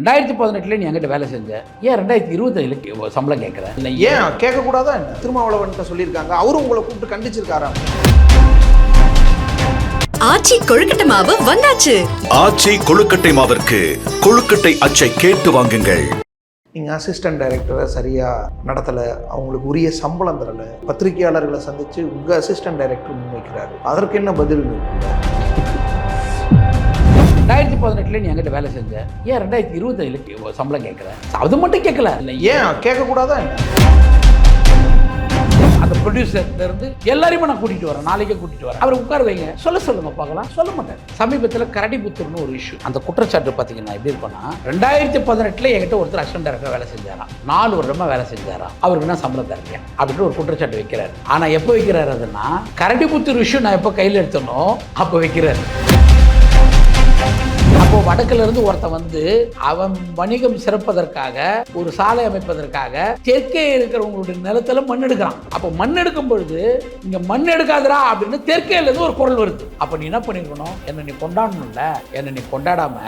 ரெண்டாயிரத்தி பதினெட்டுல நீ என்கிட்ட வேலை செஞ்ச. ஏன் ரெண்டாயிரத்தி இருபத்தேழுல சம்பளம் கேட்குற இல்லை ஏன் கேட்கக்கூடாதா திருமாவளவன்கிட்ட சொல்லியிருக்காங்க. அவரும் உங்களை கூப்பிட்டு கண்டிச்சிருக்காராம் ஆச்சி கொழுக்கட்டை மாவு வந்தாச்சு. ஆச்சி கொழுக்கட்டை மாவிற்கு கொழுக்கட்டை அச்சை கேட்டு வாங்குங்கள். நீங்கள் அசிஸ்டன்ட் டைரக்டரை சரியாக நடத்தலை. அவங்களுக்கு உரிய சம்பளம் தரலை. பத்திரிகையாளர்களை சந்தித்து உங்கள் அசிஸ்டன்ட் டைரக்டர் முன்வைக்கிறாரு அதற்கு என்ன பதில் ரெண்டாயிரத்தி பதினெட்டுல நீ என்கிட்ட வேலை செஞ்ச. ஏன் ரெண்டாயிரத்தி இருபத்தேழுல சம்பளம் கேட்குற அது மட்டும் கேட்கல. இல்லை ஏன்? கேட்கக்கூடாதா? அந்த ப்ரொடியூசர்ல இருந்து எல்லாரையுமே நான் கூட்டிட்டு வரேன். நாளைக்கே கூட்டிட்டு வரேன். அவர் உட்கார வைங்க. சொல்ல சொல்லுங்க பார்க்கலாம். சொல்ல மாட்டேன். சமீபத்தில் கரடிபுத்தூர்னு ஒரு இஷ்யூ அந்த குற்றச்சாட்டு பார்த்தீங்கன்னா எப்படி இருக்கும்னா ரெண்டாயிரத்தி பதினெட்டுல என்கிட்ட ஒருத்தர் அசிஸ்டன்ட் டைரக்டர் வேலை செஞ்சாராம். நாலு வருடமா வேலை செஞ்சாராம். அவருக்கு நான் சம்பளம் தரலையா? அப்படின்னு ஒரு குற்றச்சாட்டு வைக்கிறாரு. ஆனா எப்போ வைக்கிறாரு அதுன்னா கரடிபுத்தூர் இஷ்யூ நான் எப்போ கையில் எடுத்தனோ அப்போ வைக்கிறாரு. அப்போ வடக்குல இருந்து ஒருத்தன் வந்து அவன் வணிகம் சிறப்பதற்காக ஒரு சாலை அமைப்பதற்காக தெற்கே இருக்கிறவங்களுடைய நிலத்துல மண் எடுக்கிறான். அப்போ மண் எடுக்கும் பொழுது இங்க மண் எடுக்காதடா அப்படின்னு தெற்கேல இருந்து ஒரு குரல் வருது. அப்ப நீ என்ன பண்ணிருக்கணும் என்ன நீ கொண்டாடணும்ல. என்ன நீ கொண்டாடாம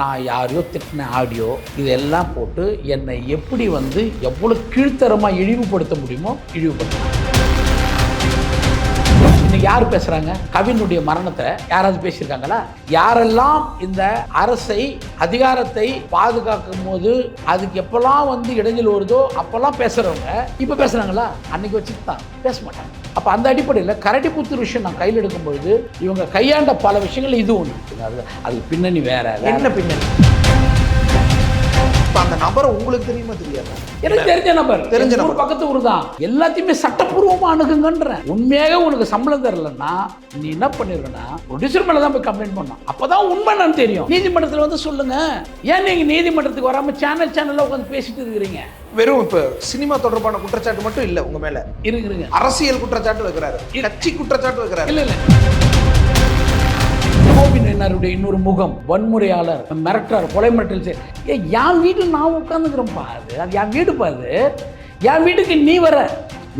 நான் யாரையோ திட்டின ஆடியோ இதெல்லாம் போட்டு என்னை எப்படி வந்து எவ்வளவு கீழ்த்தரமா இழிவுபடுத்த முடியுமோ இழிவுபடுத்தணும் இன்னைக்கு யார் பேசுறாங்க? கவினுடைய மரணத்தை யாராவது பேசியிருக்காங்களா? யாரெல்லாம் இந்த அரசை அதிகாரத்தை பாதுகாக்கும் போது அதுக்கு எப்பெல்லாம் வந்து இடைஞ்சல் வருதோ அப்பெல்லாம் பேசுறவங்க இப்ப பேசுறாங்களா? அன்னைக்கு வச்சுட்டு தான் பேச மாட்டாங்க. அப்ப அந்த அடிப்படையில் கரடிபுத்தூர் விஷயம் நான் கையில் எடுக்கும் பொழுது இவங்க கையாண்ட பல விஷயங்கள் இது ஒன்று அது அதுக்கு பின்னணி வேற வேற. என்ன பின்னணி? இப்போ அந்த நபரை உங்களுக்கு தெரியுமா தெரியாதா? எனக்கு தெரிஞ்ச நபர். தெரிஞ்ச நபர். பக்கத்து ஊர் தான். எல்லாத்தையுமே சட்டப்பூர்வமா அணுகுங்கன்றேன் உண்மையாக உனக்கு சம்பளம் தரலன்னா நீ என்ன பண்ணிருக்கனா ப்ரொடியூசர் மேல தான் போய் கம்ப்ளைண்ட் பண்ணணும். அப்பதான் உண்மை என்னன்னு தெரியும். நீதிமன்றத்துல வந்து சொல்லுங்க. ஏன் நீங்க நீதிமன்றத்துக்கு வராம சேனல் சேனல்ல உட்காந்து பேசிட்டு இருக்கிறீங்க? வெறும் இப்போ சினிமா தொடர்பான குற்றச்சாட்டு மட்டும் இல்லை உங்க மேல. இருங்க அரசியல் குற்றச்சாட்டு வைக்கிறாரு. கட்சி குற்றச்சாட்டு வைக்கிறாரு. இல்ல இல்ல. கோவிந்தருடைய இன்னொரு முகம் வன்முறையாளர் மிரட்டுறார் கொலை மிரட்டல் செய் ஏ என் வீட்டில் நான் உட்காந்துக்கிறேன்ப்பா அது? அது என் வீடுப்பா அது? என் வீட்டுக்கு நீ வர?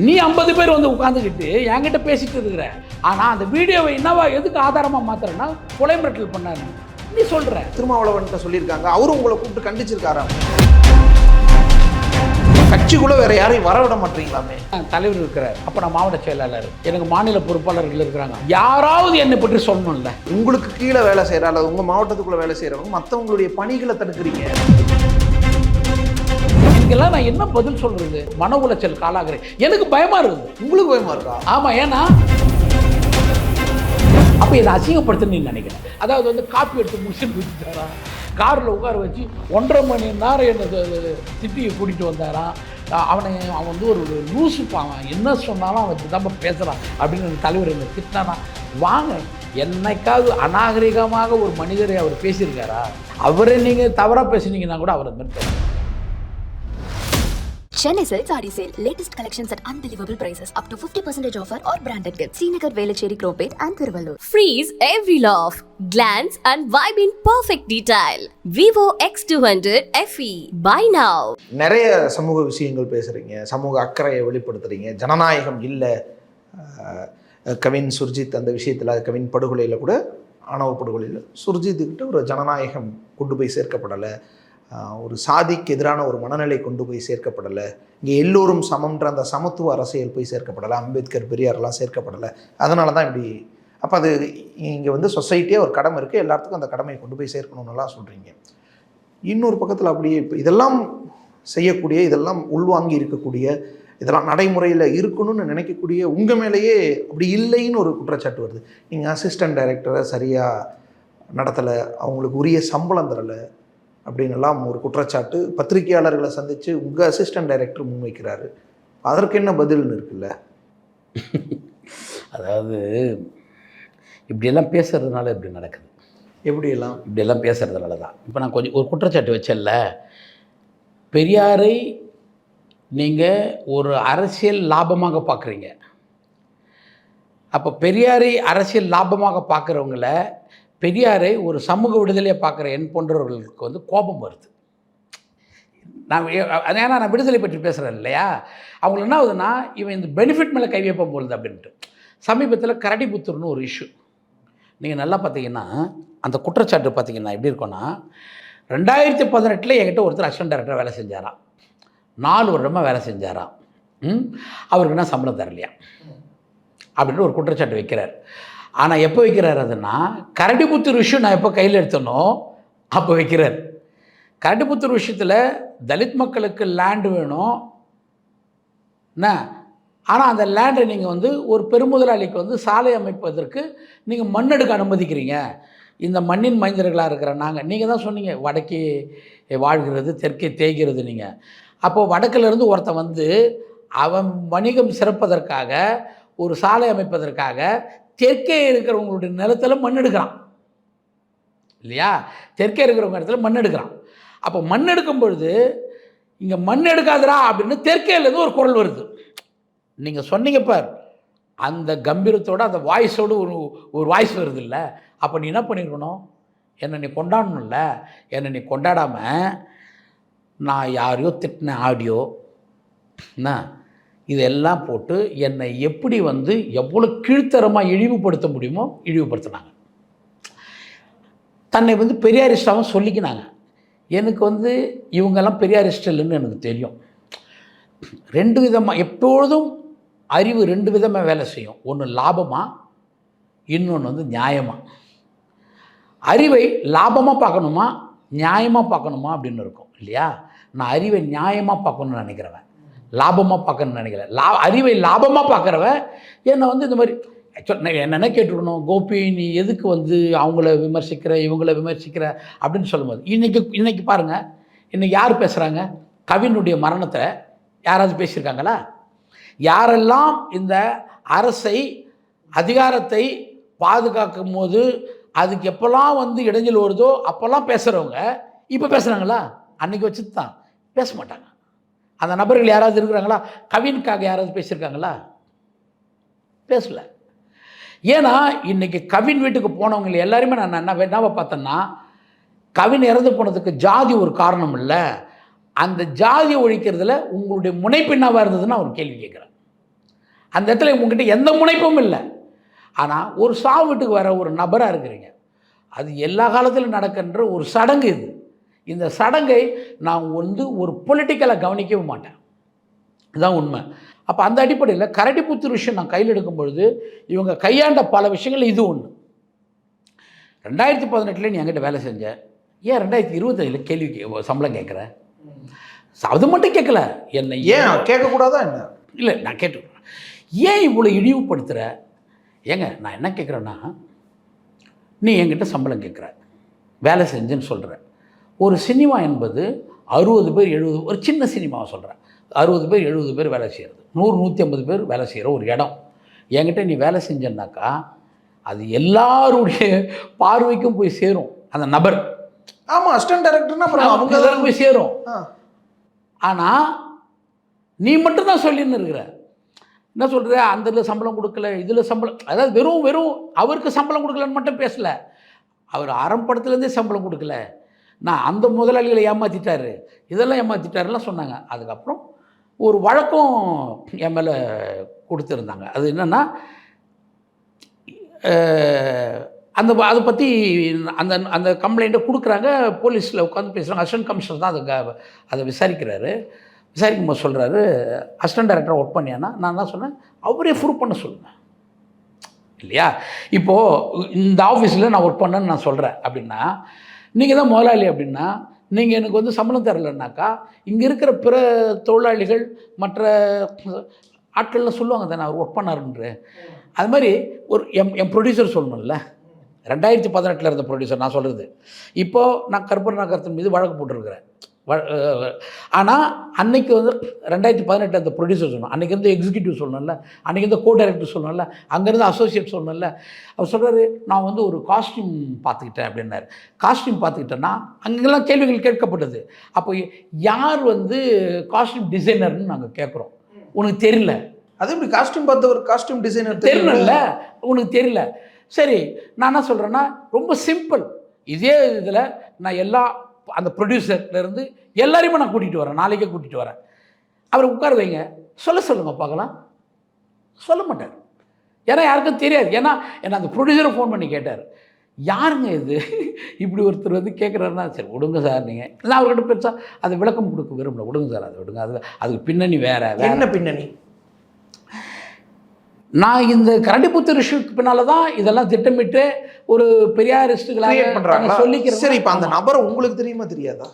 நீ ஐம்பது பேர் வந்து உட்காந்துக்கிட்டு என்கிட்ட பேசிட்டு இருக்கிற. ஆனால் அந்த வீடியோவை என்னவா எதுக்கு ஆதாரமாக மாத்திரன்னா கொலை மிரட்டல் பண்ணாரு. நீ சொல்கிற திருமாவளவன்கிட்ட சொல்லியிருக்காங்க. அவரும் உங்களை கூப்பிட்டு கண்டிச்சிருக்காரா கட்சிக்குள்ள வேற யாரையும் வரவிட மாட்டீங்களாமே தலைவர் இருக்கிறார். அப்போ நான் மாவட்ட செயலாளர். எனக்கு மாநில பொறுப்பாளர்கள் இருக்கிறாங்க. யாராவது என்னை பற்றி சொல்லணும்ல? உங்களுக்கு கீழே வேலை செய்யற அல்லது உங்க மாவட்டத்துக்குள்ள வேலை செய்யறவங்க மற்றவங்களுடைய பணிகளை தடுக்கிறீங்க. இதுக்கெல்லாம் நான் என்ன பதில் சொல்றது? மன உளைச்சல் காலாகிறேன் எனக்கு பயமா இருக்குது. உங்களுக்கு பயமா இருக்கா? ஆமா ஏன்னா அப்ப இதை அசிங்கப்படுத்துன்னு நீ நினைக்கிறேன் அதாவது வந்து காப்பி எடுத்து முடிச்சுட்டு காரில் உட்கார வச்சு ஒன்றரை மணி நேரம் என்ன திட்டியை கூட்டிகிட்டு வந்தாராம். அவனை அவன் வந்து ஒரு லூசு பாவன் என்ன சொன்னாலும் அவன் தம்ப பேசுகிறான் அப்படின்னு தலைவர் என்ன திட்டானா வாங்க என்னைக்காவது அநாகரிகமாக ஒரு மனிதரை அவர் பேசியிருக்காரா? அவரை நீங்கள் தவறாக பேசுனீங்கன்னா கூட அவர் அந்த மாதிரி Chennai Silk Saree Sale. Latest collections at unbelievable prices. Up to 50% offer or branded gifts. Srinagar, Velachery, Cropate and Thiruvallur. Freeze every laugh, glance and vibe in perfect detail. Vivo X200 FE. Buy now. நிறைய சமூக விஷயங்கள் பேசுறீங்க சமூக அக்கறையை வெளிப்படுத்துறீங்க ஜனநாயகம் இல்லை கவின் சுர்ஜித் அந்த விஷயத்தில் கவின் படுகொலையில் கூட ஆணவ படுகொலையில் சுர்ஜித்துக்கிட்ட ஒரு ஜனநாயகம் கொண்டு போய் சேர்க்கப்படலை ஒரு சாதிக்கு எதிரான ஒரு மனநிலை கொண்டு போய் சேர்க்கப்படலை. இங்கே எல்லோரும் சமம்ன்ற அந்த சமத்துவ அரசியல் போய் சேர்க்கப்படலை. அம்பேத்கர் பெரியாரெலாம் சேர்க்கப்படலை. அதனால தான் இப்படி அப்போ அது இங்கே வந்து சொசைட்டியே ஒரு கடமை இருக்குது எல்லாத்துக்கும் அந்த கடமையை கொண்டு போய் சேர்க்கணும்னுலாம் சொல்கிறீங்க இன்னொரு பக்கத்தில் அப்படியே இப்போ இதெல்லாம் செய்யக்கூடிய இதெல்லாம் உள்வாங்கி இருக்கக்கூடிய இதெல்லாம் நடைமுறையில் இருக்கணும்னு நினைக்கக்கூடிய உங்கள் மேலேயே அப்படி இல்லைன்னு ஒரு குற்றச்சாட்டு வருது. நீங்கள் அசிஸ்டன்ட் டைரக்டரை சரியாக நடத்தலை. அவங்களுக்கு உரிய சம்பளம் தரலை. அப்படின்னு எல்லாம் ஒரு குற்றச்சாட்டு. பத்திரிகையாளர்களை சந்தித்து உங்கள் அசிஸ்டன்ட் டைரக்டர் முன்வைக்கிறாரு. அதற்கு என்ன பதில்னு இருக்குல்ல? அதாவது இப்படியெல்லாம் பேசுறதுனால இப்படி நடக்குது. எப்படியெல்லாம்? இப்படியெல்லாம் பேசுறதுனால தான் இப்போ நான் கொஞ்சம் ஒரு குற்றச்சாட்டு வச்சேன்ல. பெரியாரை நீங்கள் ஒரு அரசியல் லாபமாக பார்க்குறீங்க. அப்போ பெரியாரை அரசியல் லாபமாக பார்க்குறவங்கள பெரியாரை ஒரு சமூக விடுதலையை பார்க்குற என் போன்றவர்களுக்கு வந்து கோபம் வருது. நான் ஏன்னா நான் விடுதலை பற்றி பேசுகிறேன் இல்லையா? அவங்களுக்கு என்ன ஆகுதுன்னா இவன் இந்த பெனிஃபிட் மேலே கை போகுது அப்படின்ட்டு. சமீபத்தில் கரடிபுத்தூர்னு ஒரு இஷ்யூ நீங்கள் நல்லா பார்த்தீங்கன்னா அந்த குற்றச்சாட்டு பார்த்தீங்கன்னா எப்படி இருக்கும்னா ரெண்டாயிரத்தி பதினெட்டில் என்கிட்ட ஒருத்தர் அசிஸ்டன்ட் டைரக்டர் வேலை செஞ்சாராம் நாலு வருடமாக வேலை செஞ்சாராம் ம்? அவருக்கு என்ன சம்பளம் தரலையா? அப்படின்னு ஒரு குற்றச்சாட்டு வைக்கிறார். ஆனால் எப்போ வைக்கிறார் அதுன்னா கரடிபுத்தூர் விஷயம் நான் எப்போ கையில் எடுத்தனோ அப்போ வைக்கிறார். கரடிபுத்தூர் விஷயத்தில் தலித் மக்களுக்கு லேண்டு வேணும். என்ன? ஆனால் அந்த லேண்டை நீங்கள் வந்து ஒரு பெருமுதலாளிக்கு வந்து சாலை அமைப்பதற்கு நீங்கள் மண்ணெடுக்க அனுமதிக்கிறீங்க. இந்த மண்ணின் மைந்தர்களாக இருக்கிற நாங்கள் நீங்கள் தான் சொன்னீங்க வடக்கே வாழ்கிறது தெற்கே தேய்கிறது நீங்கள் அப்போது வடக்கிலிருந்து ஒருத்தன் வந்து அவன் வணிகம் சிறப்பதற்காக ஒரு சாலை அமைப்பதற்காக தெற்கே இருக்கிறவங்களுடைய நிலத்தில் மண் எடுக்கிறான் இல்லையா? தெற்கே இருக்கிறவங்க இடத்துல மண் எடுக்கிறான் அப்போ மண் எடுக்கும் பொழுது இங்கே மண் எடுக்காதடா அப்படின்னு தெற்கேலேருந்து ஒரு குரல் வருது. நீங்கள் சொன்னீங்க பார் அந்த கம்பீரத்தோட அந்த வாய்ஸோடு ஒரு ஒரு வாய்ஸ் வருது இல்லை அப்போ நீ என்ன பண்ணியிருக்கணும் என்னை நீ கொண்டாடணும்ல. என்னை நீ கொண்டாடாமல் நான் யாரையோ திட்டின ஆடியோ என்ன? இதெல்லாம் போட்டு என்னை எப்படி வந்து எவ்வளோ கீழ்த்தரமாக இழிவுபடுத்த முடியுமோ இழிவுபடுத்தினாங்க. தன்னை வந்து பெரியாரிஸ்டாகவும் சொல்லிக்கினாங்க. எனக்கு வந்து இவங்கெல்லாம் பெரியாரிஸ்ட் இல்லைன்னு எனக்கு தெரியும். ரெண்டு விதமாக எப்பொழுதும் அறிவு ரெண்டு விதமாக வேலை செய்யும். ஒன்று லாபமாக இன்னொன்று வந்து நியாயமாக அறிவை லாபமாக பார்க்கணுமா நியாயமாக பார்க்கணுமா அப்படின்னு இருக்கும் இல்லையா? நான் அறிவை நியாயமாக பார்க்கணும்னு நினைக்கிறவன். லாபமாக பார்க்கணும்னு நினைக்கிறேன் லா அறிவை லாபமாக பார்க்குறவன் என்னை வந்து இந்த மாதிரி ஆக்சுவல் என்னென்ன கேட்டுக்கணும்? கோபி நீ எதுக்கு வந்து அவங்கள விமர்சிக்கிற இவங்கள விமர்சிக்கிற அப்படின்னு சொல்லும்போது இன்றைக்கி இன்றைக்கி பாருங்கள் இன்றைக்கி யார் பேசுகிறாங்க கவினுடைய மரணத்தை யாராவது பேசியிருக்காங்களா? யாரெல்லாம் இந்த அரசை அதிகாரத்தை பாதுகாக்கும் போது அதுக்கு எப்போல்லாம் வந்து இடைஞ்சல் வருதோ அப்போல்லாம் பேசுகிறவங்க இப்போ பேசுகிறாங்களா அன்றைக்கி வச்சு தான் பேச மாட்டாங்க. அந்த நபர்கள் யாராவது இருக்கிறாங்களா? கவினுக்காக யாராவது பேசியிருக்காங்களா? பேசல. ஏன்னா இன்னைக்கு கவின் வீட்டுக்கு போனவங்க எல்லாருமே நான் என்ன என்னவா பார்த்தேன்னா கவின் இறந்து போனதுக்கு ஜாதி ஒரு காரணம் இல்லை. அந்த ஜாதியை ஒழிக்கிறதுல உங்களுடைய முனைப்பு என்னவாக இருந்ததுன்னு அவர் கேள்வி கேட்குறேன் அந்த இடத்துல உங்ககிட்ட எந்த முனைப்பும் இல்லை. ஆனால் ஒரு சாவு வீட்டுக்கு வர ஒரு நபராக இருக்கிறீங்க. அது எல்லா காலத்திலும் நடக்கின்ற ஒரு சடங்கு இது. இந்த சடங்கை நான் வந்து ஒரு பொலிட்டிக்கலாக கவனிக்கவே மாட்டேன். இதுதான் உண்மை. அப்போ அந்த அடிப்படையில் கரடிப்புத்தூர் விஷயம் நான் கையில் எடுக்கும் பொழுது இவங்க கையாண்ட பல விஷயங்கள் இது ஒன்று ரெண்டாயிரத்தி பதினெட்டில் நீ என்கிட்ட வேலை செஞ்ச. ஏன் ரெண்டாயிரத்தி இருபத்தஞ்சில் கேள்வி கே- சம்பளம் கேட்குற? அது மட்டும் கேட்கல. என்னை ஏன்? கேட்கக்கூடாதா என்ன? இல்லை நான் கேட்டுக்கிறேன் ஏன் இவ்வளோ இழிவுபடுத்துகிற ஏங்க நான் என்ன கேட்குறேன்னா நீ என்கிட்ட சம்பளம் கேட்குற. வேலை செஞ்சேன்னு சொல்கிற ஒரு சினிமா என்பது அறுபது பேர் எழுபது ஒரு சின்ன சினிமாவை சொல்கிறேன் அறுபது பேர் எழுபது பேர் வேலை செய்கிறது நூறு நூற்றி ஐம்பது பேர் வேலை செய்கிற ஒரு இடம். என்கிட்ட நீ வேலை செஞ்சேன்னாக்கா அது எல்லாருடைய பார்வைக்கும் போய் சேரும். அந்த நபர். ஆமா அசிஸ்டன்ட் டைரக்டர்னா அப்புறம் அவங்க தான் போய் சேரும். ஆனால் நீ மட்டும்தான் சொல்லின்னு இருக்கிற. என்ன சொல்கிற அந்த இதில் சம்பளம் கொடுக்கல இதில் சம்பளம் அதாவது வெறும் வெறும் அவருக்கு சம்பளம் கொடுக்கலன்னு மட்டும் பேசல. அவர் ஆரம்பத்துலேருந்தே சம்பளம் கொடுக்கல. நான் அந்த முதலாளிகளை ஏமாற்றிட்டாரு இதெல்லாம் ஏமாற்றிட்டாருலாம் சொன்னாங்க. அதுக்கப்புறம் ஒரு வழக்கம் என் மேலே கொடுத்துருந்தாங்க. அது என்னென்னா அந்த அதை பற்றி அந்த அந்த கம்ப்ளைண்ட்டை கொடுக்குறாங்க போலீஸில் உட்காந்து பேசுகிறாங்க அசிஸ்டன்ட் கமிஷனர் தான் அதை அதை விசாரிக்கிறாரு. விசாரிக்கும் போது சொல்கிறாரு அசிஸ்டன்ட் டைரக்டர் ஒர்க் பண்ணியானா நான் தான் சொன்னேன் அவரே ப்ரூவ் பண்ண சொல்லுங்கள் இல்லையா? இப்போது இந்த ஆஃபீஸில் நான் ஒர்க் பண்ணேன்னு நான் சொல்கிறேன் அப்படின்னா நீங்கள் தான் முதலாளி அப்படின்னா நீங்கள் எனக்கு வந்து சம்பளம் தரலைன்னாக்கா இங்கே இருக்கிற பிற தொழிலாளிகள் மற்ற ஆட்கள்லாம் சொல்லுவாங்க தானே அவர் ஒர்க் பண்ணாருன்று அது மாதிரி ஒரு எம் என் ப்ரொடியூசர் சொல்லணும்ல. ரெண்டாயிரத்தி பதினெட்டில் இருந்த ப்ரொடியூசர் நான் சொல்கிறது இப்போது நான் கற்பூர நகரத்தின் மீது வழக்கு போட்டிருக்கிறேன். ஆனால் அன்னைக்கு வந்து ரெண்டாயிரத்தி பதினெட்டு அந்த ப்ரொடியூசர் சொன்னோம் அன்றைக்கி இருந்து எக்ஸிக்யூட்டிவ் சொல்லணும்ல அன்றைக்கி இருந்து கோ டைரக்டர் சொல்லணும்ல அங்கேருந்து அசோசியேட் சொல்லணும்ல அவர் சொல்கிறாரு நான் வந்து ஒரு காஸ்டியூம் பார்த்துக்கிட்டேன் அப்படின்னாரு. காஸ்டியூம் பார்த்துக்கிட்டேன்னா அங்கெல்லாம் கேள்விகள் கேட்கப்பட்டது. அப்போ யார் வந்து காஸ்டியூம் டிசைனர்னு நாங்கள் கேட்குறோம். உனக்கு தெரியல. அது எப்படி காஸ்டியூம் பார்த்தவர் காஸ்டியூம் டிசைனர் தெரியணும்ல உனக்கு தெரியல. சரி நான் என்ன சொல்கிறேன்னா ரொம்ப சிம்பிள் இதே இதில் நான் எல்லா அந்த ப்ரொடியூசர்லேருந்து எல்லாரையுமே நான் கூட்டிகிட்டு வரேன். நாளைக்கே கூட்டிகிட்டு வரேன். அவரை உட்கார வைங்க. சொல்ல சொல்லுங்கள் பார்க்கலாம். சொல்ல மாட்டார். ஏன்னா யாருக்கும் தெரியாது. ஏன்னா என்ன அந்த ப்ரொடியூசரை ஃபோன் பண்ணி கேட்டார். யாருங்க இது? இப்படி ஒருத்தர் வந்து கேட்குறாருன்னா சரி விடுங்க சார் நீங்கள் நான் அவர்கிட்ட பெருசாக அது விளக்கம் கொடுக்க விரும்பல. விடுங்க சார் அதை விடுங்க. அது அதுக்கு பின்னணி வேறு. என்ன பின்னணி? நான் இந்த கரண்டிபுத்தூர் இஷ்யூக்கு பின்னால தான் இதெல்லாம் திட்டமிட்டு ஒரு பெரியாரிஸ்டுகளாக தன்னை சொல்லிக்கிறேன் சரி இப்போ அந்த நபரை உங்களுக்கு தெரியுமா தெரியாதா?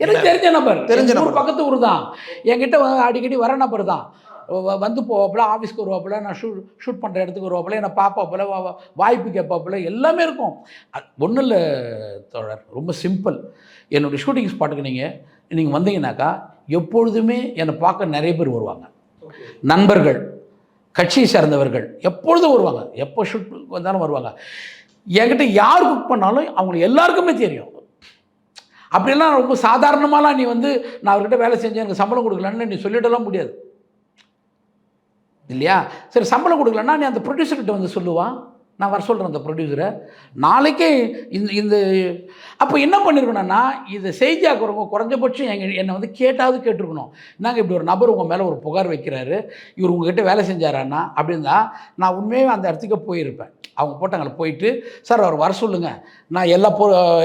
எனக்கு தெரிஞ்ச நபர். தெரிஞ்ச நபர். பக்கத்து ஊர் தான் என்கிட்ட அடிக்கடி வர நபர் தான் வந்து போவாப்புல ஆஃபீஸ்க்கு வருவாப்புல நான் ஷூட் ஷூட் பண்ணுற இடத்துக்கு வருவாப்புல என்னை பார்ப்பாப்புல வாய்ப்பு கேட்பாப்புல எல்லாமே இருக்கும். ஒன்றும் இல்லை தோழர் ரொம்ப சிம்பிள். என்னுடைய ஷூட்டிங் ஸ்பாட்டுக்கு நீங்கள் நீங்கள் வந்தீங்கன்னாக்கா எப்பொழுதுமே என்னை பார்க்க நிறைய பேர் வருவாங்க. நண்பர்கள். கட்சியை சேர்ந்தவர்கள் எப்பொழுதும் வருவாங்க. எப்போ ஷூட் வந்தாலும் வருவாங்க. என்கிட்ட யார் குக் பண்ணாலும் அவங்களுக்கு எல்லாருக்குமே தெரியும். அப்படிலாம் ரொம்ப சாதாரணமாலாம் நீ வந்து நான் அவர்கிட்ட வேலை செஞ்சேன் எனக்கு சம்பளம் கொடுக்கலன்னு நீ சொல்லிடலாம் முடியாது. இல்லையா? சரி சம்பளம் கொடுக்கலன்னா நீ அந்த ப்ரொடியூசர்கிட்ட வந்து சொல்லுவான். நான் வர சொல்கிறேன் அந்த ப்ரொடியூசரை நாளைக்கே இந்த இந்த அப்போ என்ன பண்ணியிருக்கணும்னா இதை செய்தியாக்குறவங்க குறைஞ்சபட்சம் எங்கள் என்னை வந்து கேட்டாவது கேட்டிருக்கணும். நாங்கள் இப்படி ஒரு நபர் உங்கள் மேலே ஒரு புகார் வைக்கிறாரு? இவர் உங்ககிட்ட வேலை செஞ்சாரான்னா அப்படின்னா நான் உண்மையாக அந்த இடத்துக்கு போயிருப்பேன். அவங்க போட்டாங்கள போயிட்டு சார் அவர் வர சொல்லுங்கள் நான் எல்லா பொ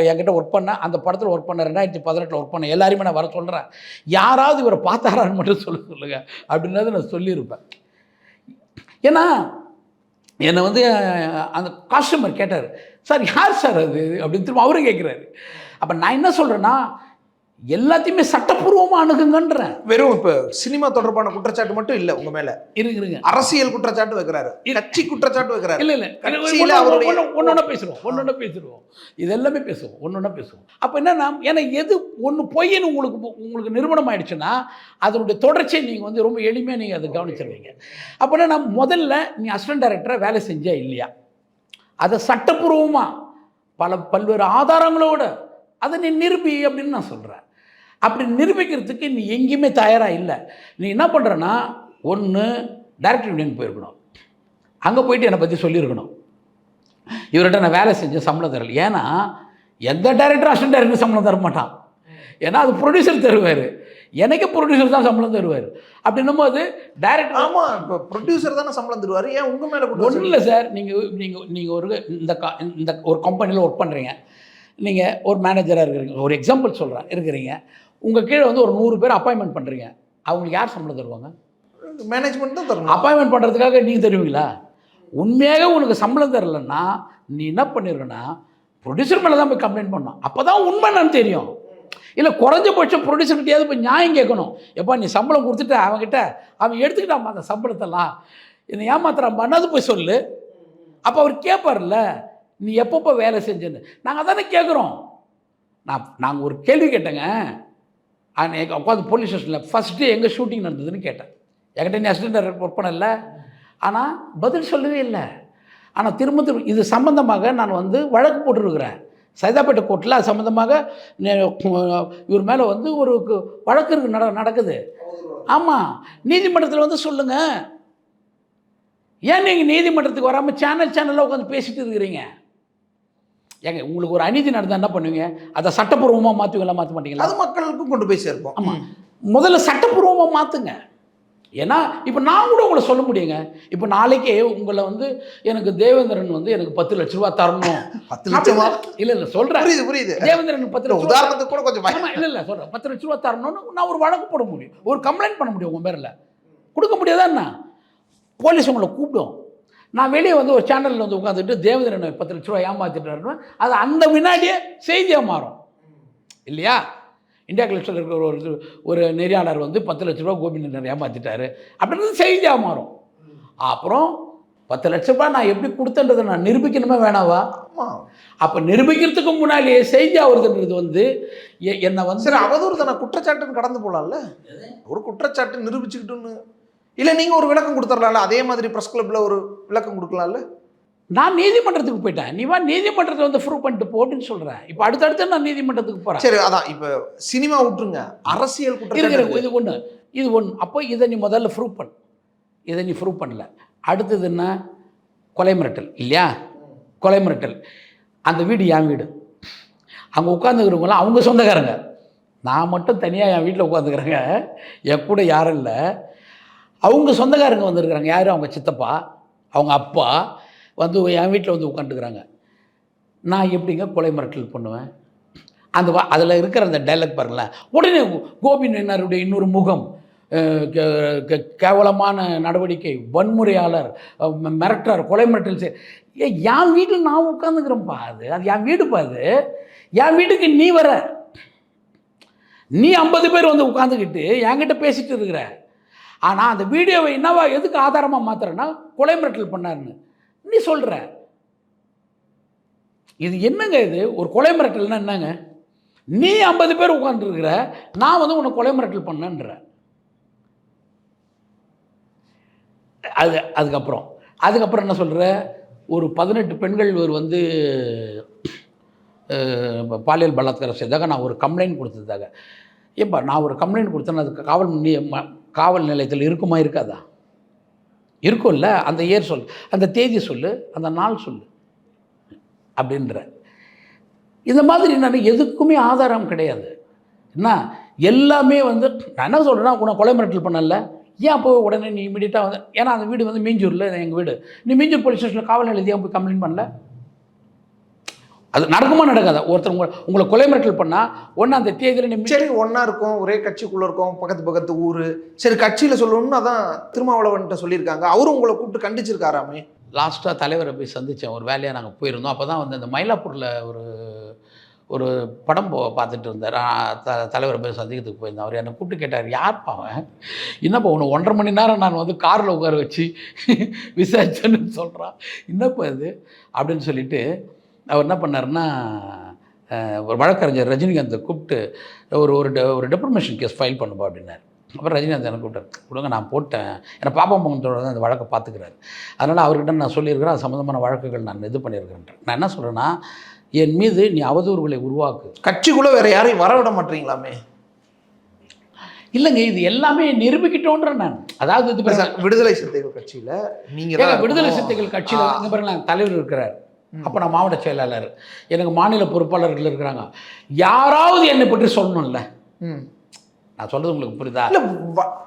என்கிட்ட ஒர்க் பண்ணேன் அந்த படத்தில் ஒர்க் பண்ண ரெண்டாயிரத்தி பதினெட்டில் ஒர்க் பண்ண எல்லாரையுமே நான் வர சொல்கிறேன் யாராவது இவரை பார்த்தாரான்னு மட்டும் சொல்ல சொல்லுங்கள் அப்படின்னது நான் சொல்லியிருப்பேன். ஏன்னா என்னை வந்து அந்த காஸ்டமர் கேட்டார் சார் யார் சார் அது? அப்படின்னு திரும்ப அவரும் கேட்குறாரு. அப்போ நான் என்ன சொல்கிறேன்னா எல்லாத்தையுமே சட்டப்பூர்வமாக அணுகுங்கன்றேன். வெறும் இப்போ சினிமா தொடர்பான குற்றச்சாட்டு மட்டும் இல்ல உங்க மேல. இருங்க இருங்க. அரசியல் குற்றச்சாட்டு வைக்கிறாரு. கட்சி குற்றச்சாட்டு வைக்கிறாரு. இல்லை இல்லை. ஒன்றொன்னா பேசுகிறோம் ஒன்றொன்னா பேசிடுவோம். இது எல்லாமே பேசுவோம். ஒன்றொன்னா பேசுவோம். அப்போ என்னன்னா ஏன்னா எது ஒன்று பொய்ன்னு உங்களுக்கு உங்களுக்கு நிறுவனம் ஆயிடுச்சுன்னா அதனுடைய தொடர்ச்சியை நீங்கள் வந்து ரொம்ப எளிமையாக நீங்கள் அதை கவனிச்சிருவீங்க. அப்போ என்ன முதல்ல நீ அசிஸ்டன்ட் டைரக்டராக வேலை செஞ்சா இல்லையா? அதை சட்டப்பூர்வமாக பல பல்வேறு ஆதாரங்களோட அதை நீ நிரூபி அப்படின்னு நான் சொல்கிறேன் அப்படி நிரூபிக்கிறதுக்கு நீ எங்கேயுமே தயாராக இல்லை. நீ என்ன பண்ணுறன்னா ஒன்று டைரக்டர் யூனியன் போயிருக்கணும். அங்கே போயிட்டு என்னை பற்றி சொல்லியிருக்கணும். இவர்கிட்ட நான் வேலை செஞ்ச சம்பளம் தரல. ஏன்னா எந்த டைரக்டர் அசிஸ்டன்ட் டைரக்டர் சம்பளம் தர மாட்டான் ஏன்னா அது ப்ரொடியூசர் தருவார். எனக்கு ப்ரொடியூசர் தான் சம்பளம் தருவார். அப்படின்னும் போது டைரக்டர் ஆமா இப்போ ப்ரொடியூசர் தானே சம்பளம் தருவாரு. ஏன் உங்க மேல ஒன்றும் இல்லை சார். நீங்கள் நீங்கள் நீங்கள் ஒரு இந்த கா இந்த ஒரு கம்பெனியில் ஒர்க் பண்ணுறீங்க நீங்கள் ஒரு மேனேஜராக இருக்கிறீங்க. ஒரு எக்ஸாம்பிள் சொல்கிறேன் இருக்கிறீங்க. உங்கள் கீழே வந்து ஒரு நூறு பேர் அப்பாயின்மெண்ட் பண்ணுறீங்க அவங்களுக்கு யார் சம்பளம் தருவாங்க? மேனேஜ்மெண்ட் தான் தரணும். அப்பாயின்மெண்ட் பண்ணுறதுக்காக நீங்கள் தருவீங்களா? உண்மையாக உனக்கு சம்பளம் தரலன்னா நீ என்ன பண்ணிருக்கனா ப்ரொடியூசர் மேலே தான் போய் கம்ப்ளைண்ட் பண்ணணும். அப்போ தான் உண்மை என்னன்னு தெரியும். இல்லை குறைஞ்சபட்சம் ப்ரொடியூசர்கிட்டயாவது போய் நியாயம் கேட்கணும். எப்பா நீ சம்பளம் கொடுத்துட்ட அவன்கிட்ட? அவன் எடுத்துக்கிட்டாமா அந்த சம்பளத்தெல்லாம். என்னை ஏமாத்துறான் அது போய் சொல்லு. அப்போ அவர் கேட்பார்ல நீ எப்பப்போ வேலை செஞ்சேன்னு? நாங்கள் தானே கேட்குறோம் நான் நாங்கள் ஒரு கேள்வி கேட்டேங்க. அன்னைக்கு உட்காந்து போலீஸ் ஸ்டேஷனில் ஃபஸ்ட்டு எங்கே ஷூட்டிங் நடந்ததுன்னு கேட்டேன். என்கிட்ட நீ அசிஸ்டன்ட் ஒர்க் பண்ணல. ஆனால் பதில் சொல்லவே இல்லை. ஆனால் திரும்ப திரும்ப இது சம்மந்தமாக நான் வந்து வழக்கு போட்டிருக்கிறேன். சைதாப்பேட்டை கோர்ட்டில் அது சம்மந்தமாக இவர் மேலே வந்து ஒரு வழக்கு இருக்கு நட நடக்குது. ஆமாம் நீதிமன்றத்தில் வந்து சொல்லுங்கள் ஏன் நீங்கள் நீதிமன்றத்துக்கு வராமல் சேனல் சேனலில் உட்காந்து பேசிகிட்டு இருக்கிறீங்க? ஏங்க உங்களுக்கு ஒரு அநீதி நடந்தால் என்ன பண்ணுவீங்க? அதை சட்டப்பூர்வமாக மாற்றுவீங்களா மாற்ற மாட்டீங்களா? அது மக்களுக்கும் கொண்டு போய் சேர்ப்போம். ஆமாம் முதல்ல சட்டப்பூர்வமாக மாற்றுங்க ஏன்னா இப்போ நான் கூட உங்களை சொல்ல முடியுங்க. இப்போ நாளைக்கே உங்களை வந்து எனக்கு தேவேந்திரன் வந்து எனக்கு பத்து லட்ச ரூபா தரணும். பத்து லட்சமா இல்லை இல்லை சொல்கிறேன் புரியுது புரியுது. தேவேந்திரன் பத்து இல்ல, லட்ச ரூபா உதாரணத்துக்கு கூட கொஞ்சம் பயம். இல்லை இல்லை சொல்கிறேன் பத்து லட்ச ரூபா தரணும்னு நான் ஒரு வழக்கு போட முடியும். ஒரு கம்ப்ளைண்ட் பண்ண முடியும் உங்கள் பேரில். கொடுக்க முடியாதா என்ன? போலீஸ் உங்களை கூப்பிடும். நான் வெளியே வந்து ஒரு சேனலில் வந்து உட்காந்துட்டு தேவேந்திரன் பத்து லட்ச ரூபா ஏமாத்திட்டாருன்னு அது அந்த வினாடியே செய்தியாக மாறும். இல்லையா? இந்தியா கலெக்ஷனில் இருக்கிற ஒரு ஒரு நெறியாளர் வந்து பத்து லட்ச ரூபா கோபிநந்தன் ஏமாத்திட்டாரு. அப்படின்றது செய்தியாக மாறும். அப்புறம் பத்து லட்ச ரூபாய் நான் எப்படி கொடுத்தன்றதை நான் நிரூபிக்கணுமே வேணாவா? அப்போ நிரூபிக்கிறதுக்கு முன்னாலேயே செய்தியாக வருதுன்றது வந்து எ- என்னை வந்து சரி அவதூறு தானே குற்றச்சாட்டுன்னு கடந்து போலாம்ல. ஒரு குற்றச்சாட்டு நிரூபிச்சுக்கிட்டுன்னு இல்ல நீங்க ஒரு விளக்கம் கொடுத்துடலாம்ல? அதே மாதிரி பிரஸ் கிளப்ல ஒரு விளக்கம் கொடுக்கலாம்ல? நான் நீதிமன்றத்துக்கு போயிட்டேன். நீ வா நீதிமன்றத்தை வந்து ப்ரூவ் பண்ணிட்டு போட்டுன்னு சொல்கிறேன் இப்போ அடுத்தடுத்து நான் நீதிமன்றத்துக்கு போகிறேன் சரி அதான் இப்ப சினிமா விட்டுருங்க. அரசியல் இருக்கு. இது ஒன்று இது ஒன்று அப்போ இதை நீ முதல்ல ப்ரூவ் பண்ணு. இதை நீ ப்ரூவ் பண்ணல. அடுத்தது என்ன? கொலை மிரட்டல் இல்லையா? கொலை மிரட்டல். அந்த வீடு என் வீடு. அங்கே உட்காந்துக்கிறவங்களாம் அவங்க சொந்தக்காரங்க. நான் மட்டும் தனியாக என் வீட்டில் உட்காந்துக்கிறேங்க என் கூட யாரும் இல்லை. அவங்க சொந்தக்காரங்க வந்திருக்கிறாங்க. யார்? அவங்க சித்தப்பா. அவங்க அப்பா வந்து என் வீட்டில் வந்து உட்காந்துக்கிறாங்க நான் எப்படிங்க கொலை மிரட்டல் பண்ணுவேன்? அந்த வா அதில் இருக்கிற அந்த டைலாக் பாருங்களேன். உடனே கோபி நன்னாருடைய இன்னொரு முகம் கேவலமான நடவடிக்கை வன்முறையாளர் மிரட்டார் ம- கொலை மிரட்டல் செய் ஏ என் வீட்டில் நான் உட்காந்துக்கிறேன்ப்பா அது. அது என் வீடுப்பா அது. என் வீட்டுக்கு நீ வர. நீ ஐம்பது பேர் வந்து உட்காந்துக்கிட்டு என்கிட்ட பேசிட்டு இருக்கிற. ஆனால் அந்த வீடியோவை என்னவா எதுக்கு ஆதாரமாக மாத்துறேன்னா கொலை மிரட்டல் பண்ணாருன்னு. நீ சொல்கிற இது என்னங்க இது? ஒரு கொலை மிரட்டல்னா என்னங்க? நீ ஐம்பது பேர் உட்காந்துருக்கிற நான் வந்து உன்னை கொலை மிரட்டல் பண்ணன்ற. அது அதுக்கப்புறம். அதுக்கப்புறம் என்ன சொல்கிற ஒரு பதினெட்டு பெண்கள் ஒரு வந்து பாலியல் பலாத்காரம் செய்ததாக நான் ஒரு கம்ப்ளைண்ட் கொடுத்ததாக. ஏப்பா நான் ஒரு கம்ப்ளைண்ட் கொடுத்தேன்னா அது காவல் காவல் நிலையத்தில் இருக்குமா இருக்காதா? இருக்கும்ல அந்த இயர் சொல் அந்த தேதி சொல்லு அந்த நாள் சொல்லு அப்படின்ற. இந்த மாதிரி நான் எதுக்குமே ஆதாரம் கிடையாது. என்ன எல்லாமே வந்து நான் என்ன சொல்கிறேன்னா உன கொலை மிரட்டல் பண்ணல. ஏன் போய் உடனே நீ இமீடியட்டாக வந்து ஏன்னா அந்த வீடு வந்து மீஞ்சூரில் எங்கள் வீடு. நீ மீஞ்சூர் போலீஸ் ஸ்டேஷனில் காவல் நிலையத்தையும் போய் கம்ப்ளைண்ட் பண்ணல? அது நடக்குமா நடக்காதா? ஒருத்தர் உங்களை உங்களை கொலை மிரட்டல் பண்ணால் ஒன்று அந்த தேதியில் நீ மீ- சரி ஒண்ணா இருக்கும் ஒரே கட்சிக்குள்ள இருக்கும் பக்கத்து பக்கத்து ஊரு. சரி கட்சியில சொல்லணும்னு அதான் திருமாவளவன்ட்ட சொல்லியிருக்காங்க. அவரும் உங்களை கூப்பிட்டு கண்டிச்சிருக்காராமே லாஸ்ட்டாக தலைவரை போய் சந்தித்தேன் ஒரு வேலையாக நாங்கள் போயிருந்தோம். அப்போ தான் வந்து அந்த மயிலாப்பூரில் ஒரு ஒரு படம் போ பார்த்துட்டு இருந்தார். த தலைவரை போய் சந்திக்கிறதுக்கு போயிருந்தேன். அவர் என்னை கூப்பிட்டு கேட்டார் யார்ப்பா அவன்? என்னப்பா உன்னை ஒன்றரை மணி நேரம் நான் வந்து காரில் உட்கார வச்சு விசாரிச்சேன்னு சொல்கிறான் என்னப்பா இது? அப்படின்னு சொல்லிட்டு அவர் என்ன பண்ணாருன்னா அஹ், ஒரு வழக்கறிஞர் ரஜினிகாந்தை கூப்பிட்டு ஒரு ஒரு ஒரு டெப்ரமேஷன் கேஸ் ஃபைல் பண்ணுப்பா அப்படின்னாரு. அப்புறம் ரஜினிகாந்த் எனக்கு கூப்பிட்டார் கொடுங்க நான் போட்டேன். ஏன்னா பாப்பா மகனத்தோட தான் அந்த வழக்கை பார்த்துக்கிறாரு. அதனால் அவர்கிட்ட நான் சொல்லியிருக்கிறேன் அது சம்மந்தமான வழக்குகள் நான் இது பண்ணியிருக்கிறேன் நான் என்ன சொல்கிறேன்னா என் மீது நீ அவதூறுகளை உருவாக்கு. கட்சிக்குள்ள வேற யாரையும் வரவிட மாட்டீங்களாமே? இல்லைங்க இது எல்லாமே நிரூபிக்கிட்டோன்ற நான். அதாவது இது விடுதலை சிறுத்தைகள் கட்சியில நீங்க ஏங்க, தான் விடுதலை. சிறுத்தைகள் கட்சியில் பாருங்களேன் தலைவர் இருக்கிறார். அப்போ நான் மாவட்ட செயலாளர். எனக்கு மாநில பொறுப்பாளர்கள் இருக்கிறாங்க. யாராவது என்னை பற்றி சொல்லணும்ல. நான் சொல்கிறது உங்களுக்கு புரியுதா? இல்ல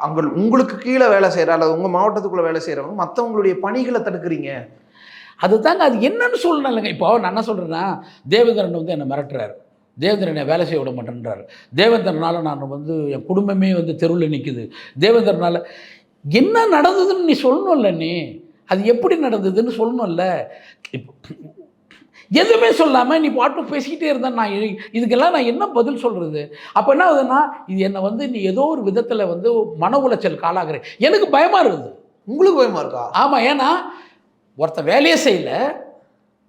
அங்க உங்களுக்கு கீழே வேலை செய்யற அல்லது உங்க மாவட்டத்துக்குள்ள வேலை செய்யறவங்க மத்தவங்களுடைய பணிகளை தடுக்கிறீங்க. அதுதாங்க அது என்னன்னு சொல்லணும் இல்லைங்க. இப்போ நான் என்ன சொல்கிறேன்னா தேவேந்திரன் வந்து என்னை மிரட்டுறாரு. தேவேந்திரனை வேலை செய்ய விட மாட்டேன்றாரு. தேவேந்திரனால நான் வந்து என் குடும்பமே வந்து தெருவில் நிற்குது தேவேந்திரனால என்ன நடந்ததுன்னு நீ சொல்லணும்ல நீ. அது எப்படி நடந்ததுன்னு சொல்லணும்ல. இப்போ எதுவுமே சொல்லாமல் நீ பாட்டு பேசிக்கிட்டே இருந்தா நான் இதுக்கெல்லாம் நான் என்ன பதில் சொல்கிறது அப்போ என்ன ஆகுதுன்னா இது என்னை வந்து நீ ஏதோ ஒரு விதத்தில் வந்து மன உளைச்சல் காலாகிறேன் எனக்கு பயமாக இருக்குது. உங்களுக்கு பயமா இருக்கா? ஆமாம் ஏன்னா ஒருத்தன் வேலையே செய்யல.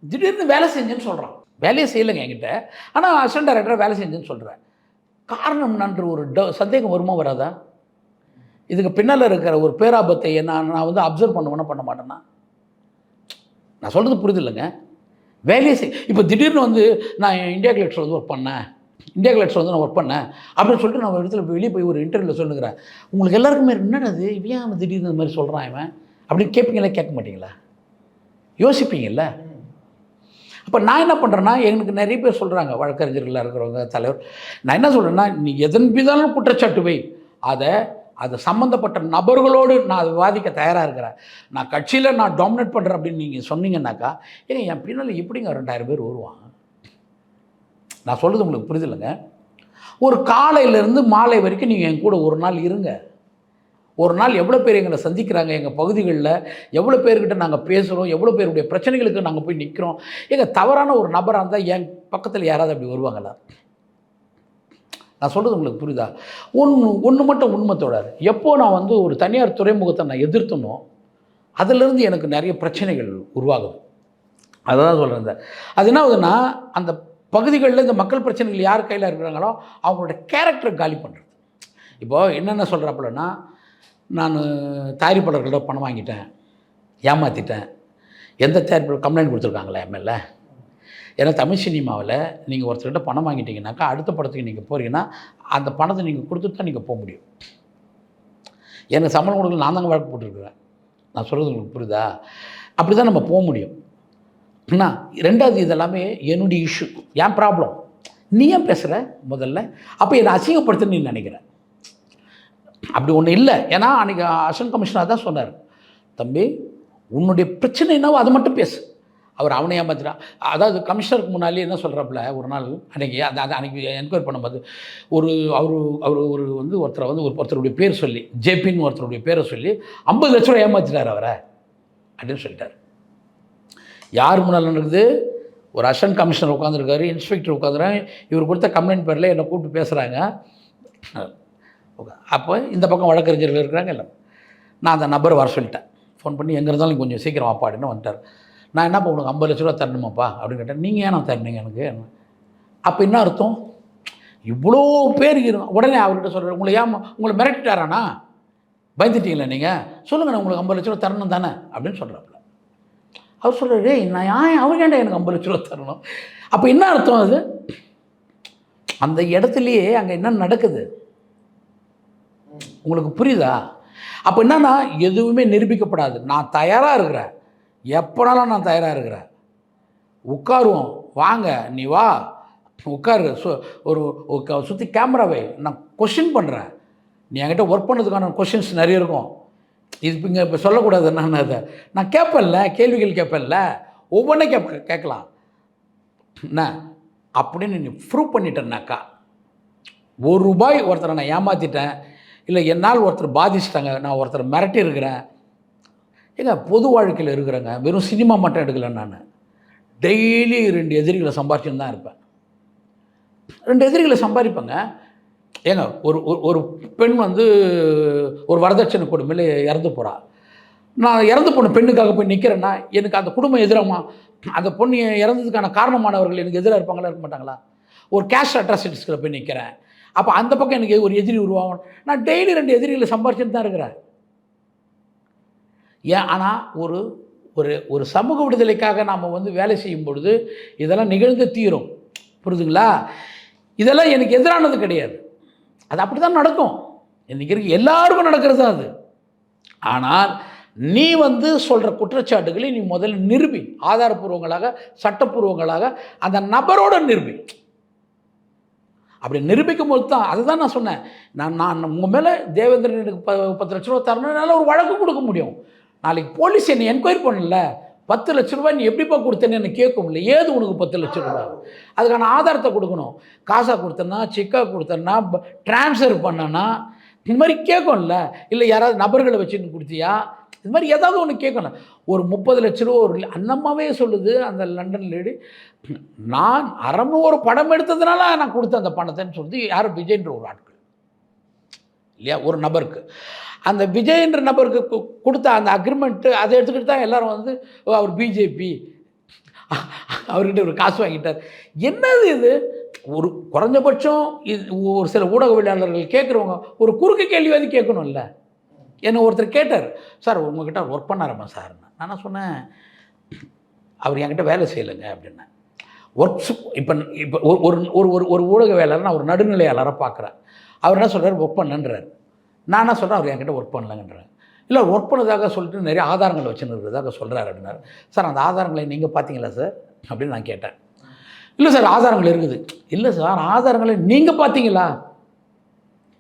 திடீர்னு வேலை செஞ்சேன்னு சொல்கிறான் வேலையே செய்யலைங்க என்கிட்ட. ஆனால் அசிஸ்டன்ட் டைரக்டராக வேலை செஞ்சேன்னு சொல்கிறேன் காரணம் நன்று ஒரு ட சந்தேகம் வருமா வராதா? இதுக்கு பின்னால் இருக்கிற ஒரு பேராபத்தை நான் நான் வந்து அப்சர்வ் பண்ணுவேன்னா பண்ண மாட்டேன்னா நான் சொல்கிறது புரியுது இல்லைங்க வேலையே செய் இப்போ திடீர்னு வந்து நான் இந்தியா கிளெக்ஸில் வந்து ஒர்க் பண்ணேன். இந்தியா கலெக்டர் வந்து நான் ஒர்க் பண்ணேன். அப்படின்னு சொல்லிட்டு நான் ஒரு இடத்துல வெளியே போய் ஒரு இன்டர்வியூவில் சொல்லுங்கிறேன் உங்களுக்கு எல்லாருக்குமே என்னடாது இவன் ஏன் அவன் திடீர்னு இந்த மாதிரி சொல்கிறான் இவன்? அப்படின்னு கேட்பீங்களா கேட்க மாட்டீங்களா? யோசிப்பீங்கல்ல? அப்போ நான் என்ன பண்ணுறேன்னா எனக்கு நிறைய பேர் சொல்கிறாங்க வழக்கறிஞர்களாக இருக்கிறவங்க தலைவர். நான் என்ன சொல்கிறேன்னா நீ எதன் மீதாலும் குற்றச்சாட்டு வை. அதை அது சம்மந்தப்பட்ட நபர்களோடு நான் அதை விவாதிக்க தயாராக இருக்கிறேன். நான் கட்சியில் நான் டாமினேட் பண்ணுறேன் அப்படின்னு நீங்கள் சொன்னீங்கன்னாக்கா ஏங்க என் பின்னால் எப்படிங்க ரெண்டாயிரம் பேர் வருவாங்க? நான் சொல்கிறது உங்களுக்கு புரிதலைங்க. ஒரு காலையிலேருந்து மாலை வரைக்கும் நீங்கள் என் கூட ஒரு நாள் இருங்க. ஒரு நாள் எவ்வளோ பேர் எங்களை சந்திக்கிறாங்க எங்கள் பகுதிகளில் எவ்வளோ பேர்கிட்ட நாங்கள் பேசுகிறோம் எவ்வளோ பேருடைய பிரச்சனைகளுக்கு நாங்கள் போய் நிற்கிறோம் எங்கள் தவறான ஒரு நபராக இருந்தால் என் பக்கத்தில் யாராவது அப்படி வருவாங்களா? நான் சொல்கிறது உங்களுக்கு புரியுதா? ஒன்று ஒன்று மட்டும் உண்மை தொடர் எப்போ நான் வந்து ஒரு தனியார் துறைமுகத்தை நான் எதிர்த்தனோ அதிலிருந்து எனக்கு நிறைய பிரச்சனைகள் உருவாகுது. அதை தான் சொல்கிறேன் அது என்ன ஆகுதுன்னா அந்த பகுதிகளில் இந்த மக்கள் பிரச்சனைகள் யார் கையில் இருக்கிறாங்களோ அவங்களோட கேரக்டரை காலி பண்ணுறது இப்போது என்னென்ன சொல்கிறாப்புலன்னா நான் தயாரிப்பாளர்கள்ட்ட பணம் வாங்கிட்டேன் ஏமாற்றிட்டேன் எந்த தயாரிப்பாளர் கம்ப்ளைண்ட் கொடுத்துருக்காங்களே எம்எல்ஏ? ஏன்னா தமிழ் சினிமாவில் நீங்கள் ஒருத்தர்கிட்ட பணம் வாங்கிட்டீங்கனாக்கா அடுத்த படத்துக்கு நீங்கள் போகிறீங்கன்னா அந்த பணத்தை நீங்கள் கொடுத்துட்டு தான் நீங்கள் போக முடியும். எனக்கு சம்பளம் கொடுக்கல நான் தாங்க வழக்கு போட்டிருக்கிறேன். நான் சொல்கிறது உங்களுக்கு புரியுதா? அப்படி தான் நம்ம போக முடியும். என்ன ரெண்டாவது இதெல்லாமே என்னுடைய இஷ்யூ ஏன் ப்ராப்ளம் நீ ஏன் பேசுகிற முதல்ல? அப்போ என்னை அசிங்கப்படுத்துன்னு நீ நினைக்கிற. அப்படி ஒன்றும் இல்லை. ஏன்னா அன்றைக்கி அசன் கமிஷனர் தான் சொன்னார் தம்பி உன்னுடைய பிரச்சனை என்னவோ அதை மட்டும் பேசு. அவர் அவனை ஏமாத்திட்டான் அதாவது கமிஷனருக்கு முன்னாலே என்ன சொல்கிறாப்புல ஒரு நாள் அன்றைக்கி அந்த அதை அன்றைக்கி என்கொயர் பண்ணும்போது ஒரு அவர் அவர் ஒரு வந்து ஒருத்தரை வந்து ஒரு ஒருத்தருடைய பேர் சொல்லி ஜேபின்னு ஒருத்தருடைய பேரை சொல்லி ஐம்பது லட்ச ரூபா ஏமாத்திட்டார் அவரை அப்படின்னு சொல்லிட்டார். யார் முன்னால் நடக்குது? ஒரு அசன் கமிஷனர் உட்காந்துருக்காரு இன்ஸ்பெக்டர் உட்காந்துறாங்க இவர் கொடுத்த கம்ப்ளைண்ட் பேரில் என்னை கூப்பிட்டு பேசுகிறாங்க அப்போ இந்த பக்கம் வழக்கறிஞர்கள் இருக்கிறாங்க இல்லை. நான் அந்த நபர் வர சொல்லிட்டேன். ஃபோன் பண்ணி எங்கே இருந்தாலும் கொஞ்சம் சீக்கிரம் வாப்பா வந்துட்டார். நான் என்னப்பா உனக்கு ஐம்பது லட்ச ரூபா தரணுமாப்பா? அப்படின்னு கேட்டேன். நீங்கள் ஏன் தரணுங்க எனக்கு? அப்போ என்ன அர்த்தம்? இவ்வளோ பேர் இரு- உடனே அவர்கிட்ட சொல்கிறேன் உங்களை ஏன் உங்களை மிரட்டிட்டாரானா பயந்துட்டீங்களா நீங்கள் சொல்லுங்கள் நான் உங்களுக்கு ஐம்பது லட்ச ரூபா தரணும் தானே? அப்படின்னு சொல்கிறாப்புல அவர் சொல்கிறாரு நான் ஏன் அவர் ஏன்டா எனக்கு ஐம்பது லட்ச ரூபா தரணும்? அப்போ என்ன அர்த்தம் அது? அந்த இடத்துலையே அங்கே என்ன நடக்குது? உங்களுக்கு புரியுதா? அப்போ என்னன்னா எதுவுமே நிரூபிக்கப்படாது. நான் தயாராக இருக்கிறேன். எப்போனாலும் நான் தயாராக இருக்கிறேன். உட்காருவோம். வாங்க நீ வா. உட்காரு. சு ஒரு சுற்றி கேமராவை நான் கொஷின் பண்ணுறேன் நீ என்கிட்ட ஒர்க் பண்ணதுக்கான கொஷின்ஸ் நிறைய இருக்கும். இது இங்கே இப்போ சொல்லக்கூடாது. நான் அதை நான் கேட்பேன்ல கேள்விகள் கேட்பேன்ல ஒவ்வொன்றும் கேப் கேட்கலாம். என்ன? அப்படின்னு நீ ப்ரூவ் பண்ணிட்டேன்னாக்கா ஒரு ரூபாய் ஒருத்தரை நான் ஏமாற்றிட்டேன் இல்லை என்னால் ஒருத்தர் பாதிச்சிட்டாங்க. நான் ஒருத்தர் மிரட்டி இருக்கிறேன் ஏங்க பொது வாழ்க்கையில் இருக்கிறேங்க. வெறும் சினிமா மட்டும் எடுக்கல நான். டெய்லி ரெண்டு எதிரிகளை சம்பாரிச்சுன்னு தான் இருப்பேன். ரெண்டு எதிரிகளை சம்பாதிப்பேங்க ஏங்க ஒரு ஒரு- ஒரு பெண் வந்து ஒரு வரதட்சணை கொடுமையில் இறந்து போகிறா நான் இறந்து போன பெண்ணுக்காக போய் நிற்கிறேன்னா எனக்கு அந்த குடும்பம் எதிரமா அந்த பொண்ணு இறந்ததுக்கான காரணமானவர்கள் எனக்கு எதிராக இருப்பாங்களா இருக்க மாட்டாங்களா? ஒரு கேஷ் அட்ராசிட்டிஸ்கில் போய் நிற்கிறேன் அப்போ அந்த பக்கம் எனக்கு ஒரு எதிரி உருவாகும் நான் டெய்லி ரெண்டு எதிரிகளை சம்பாரிச்சுட்டு தான் இருக்கிறேன். ஏன்? ஆனால் ஒரு ஒரு ஒரு சமூக விடுதலைக்காக நாம் வந்து வேலை செய்யும் பொழுது இதெல்லாம் நிகழ்ந்து தீரும். புரியுதுங்களா இதெல்லாம் எனக்கு எதிரானது கிடையாது. அது அப்படி தான் நடக்கும். இன்றைக்கி இருக்க எல்லாருக்கும் நடக்கிறது தான் அது. ஆனால் நீ வந்து சொல்கிற குற்றச்சாட்டுகளை நீ முதல்ல நிரூபி. ஆதாரப்பூர்வங்களாக சட்டப்பூர்வங்களாக அந்த நபரோட நிரூபி. அப்படி நிரூபிக்கும் போது தான் அதுதான் நான் சொன்னேன். நான் நான் உங்கள் மேலே தேவேந்திரன் எனக்கு ப பத்து லட்ச ரூபா தரணும்னால ஒரு வழக்கு கொடுக்க முடியும். நாளைக்கு போலீஸ் என்னை என்கொயரி பண்ணல. பத்து லட்ச ரூபாய் நீ எப்படிப்பா கொடுத்தேன்னு எனக்கு கேட்கும்ல ஏது உனக்கு பத்து லட்ச ரூபாய்? அதுக்கான ஆதாரத்தை கொடுக்கணும். காசா கொடுத்தேன்னா செக்கா கொடுத்தேன்னா ட்ரான்ஸ்ஃபர் பண்ணனா இது மாதிரி கேட்கும்ல. இல்லை யாராவது நபர்களை வச்சுன்னு கொடுத்தியா? இது மாதிரி ஏதாவது ஒன்று கேட்கணும். ஒரு முப்பது லட்ச ரூபா ஒரு அந்த அம்மாவே சொல்லுது அந்த லண்டன் லேடி நான் அறநூறு படம் எடுத்ததுனால நான் கொடுத்த அந்த பணத்தைன்னு சொல்லி யார் விஜய்ன்ற ஒரு ஆட்கள். இல்லையா? ஒரு நபருக்கு. அந்த விஜய்ன்ற நபருக்கு கொடுத்த அந்த அக்ரிமெண்ட்டு அதை எடுத்துக்கிட்டு தான் எல்லாரும் வந்து ஓ, அவர் பிஜேபி அவர்கிட்ட ஒரு காசு வாங்கிட்டார். என்னது இது? ஒரு குறைஞ்சபட்சம் இது ஒரு சில ஊடகவியலாளர்கள் கேட்குறவங்க ஒரு குறுக்கு கேள்வியாவது கேட்கணும்ல. என்னை ஒருத்தர் கேட்டார் சார் உங்ககிட்ட ஒர்க் பண்ணாரம்மா சார்? நான் சொன்னேன் அவர் என்கிட்ட வேலை செய்யலைங்க அப்படின்னேன். ஒர்க்ஸ் இப்போ இப்போ ஒரு ஒரு ஒரு ஒரு ஒரு ஊடகவியலாளர் நான் ஒரு நடுநிலையாளராக பார்க்குறேன். அவர் என்ன சொல்கிறார் ஒர்க் பண்ணன்றார். நான் என்ன சொல்கிறேன் அவர் என்கிட்ட ஒர்க் பண்ணலங்கன்றேன் இல்லை ஒர்க் பண்ணதாக சொல்லிட்டு நிறைய ஆதாரங்கள் வச்சுருக்கிறதாக சொல்கிறார் அப்படின்னாரு. சார் அந்த ஆதாரங்களை நீங்கள் பார்த்தீங்களா சார்? அப்படின்னு நான் கேட்டேன். இல்லை சார் ஆதாரங்கள் இருக்குது. இல்லை சார் ஆதாரங்களை நீங்கள் பார்த்தீங்களா?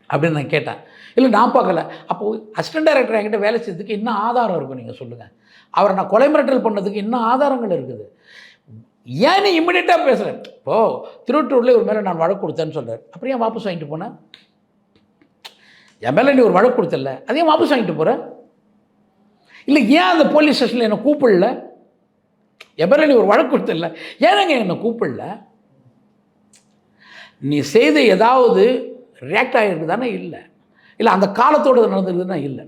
அப்படின்னு நான் கேட்டேன். இல்லை நான் பார்க்கல. அப்போது அசிஸ்டன்ட் டைரக்டர் என்கிட்ட வேலை செய்யறதுக்கு இன்னும் ஆதாரம் இருக்கும் நீங்கள் சொல்லுங்கள் அவரை நான் கொலை மிரட்டல் பண்ணதுக்கு இன்னும் ஆதாரங்கள் இருக்குது? ஏன் நீ இம்மிடியட்டாக பேசுகிறேன் ஓ திருவட்டூரில் ஒரு மேலே நான் வழக்கு கொடுத்தேன்னு சொல்கிறார் அப்புறம் ஏன் வாபஸ் வாங்கிட்டு போனேன்? என் மேலே நீ ஒரு வழக்கு கொடுத்தல அதையும் வாபஸ் வாங்கிட்டு போகிற இல்லை ஏன் அந்த போலீஸ் ஸ்டேஷனில் என்னை கூப்பிடல? என் மேலே நீ ஒரு வழக்கு கொடுத்தல ஏனங்க என்னை கூப்பிடல? நீ செய்த ஏதாவது ரியாக்ட் ஆகிருக்கு தானே இல்லை. இல்லை அந்த காலத்தோடு நடந்திருக்குதுன்னா இல்லை.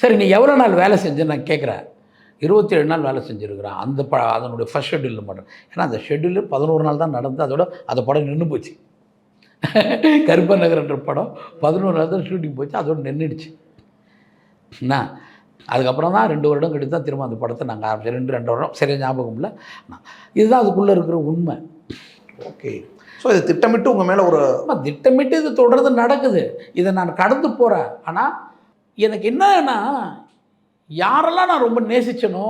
சரி நீ எவ்வளோ நாள் வேலை செஞ்ச நான் கேட்குறேன் இருபத்தி ஏழு நாள் வேலை செஞ்சுருக்கிறேன். அந்த ப அதனுடைய ஃபஸ்ட் ஷெட்யூலில் மட்டும். ஏன்னா அந்த ஷெட்யூலு பதினோரு நாள் தான் நடந்து அதோட அந்த படம் நின்று போச்சு. கருப்ப நகரன்ற படம் பதினோரு தான் ஷூட்டிங் போச்சு அதோட நின்றுடுச்சு என்ன? அதுக்கப்புறம் தான் ரெண்டு வருடம் கழித்து தான் திரும்ப அந்த படத்தை நாங்கள் ஆரம்பிச்சோம். ரெண்டு ரெண்டு வருடம். சரியா ஞாபகம் இல்லை? இதுதான் அதுக்குள்ளே இருக்கிற உண்மை. ஓகே ஸோ இது திட்டமிட்டு உங்கள் மேலே ஒரு திட்டமிட்டு இது தொடர்ந்து நடக்குது. இதை நான் கடந்து போகிறேன் ஆனால் எனக்கு என்னன்னா யாரெல்லாம் நான் ரொம்ப நேசிச்சனோ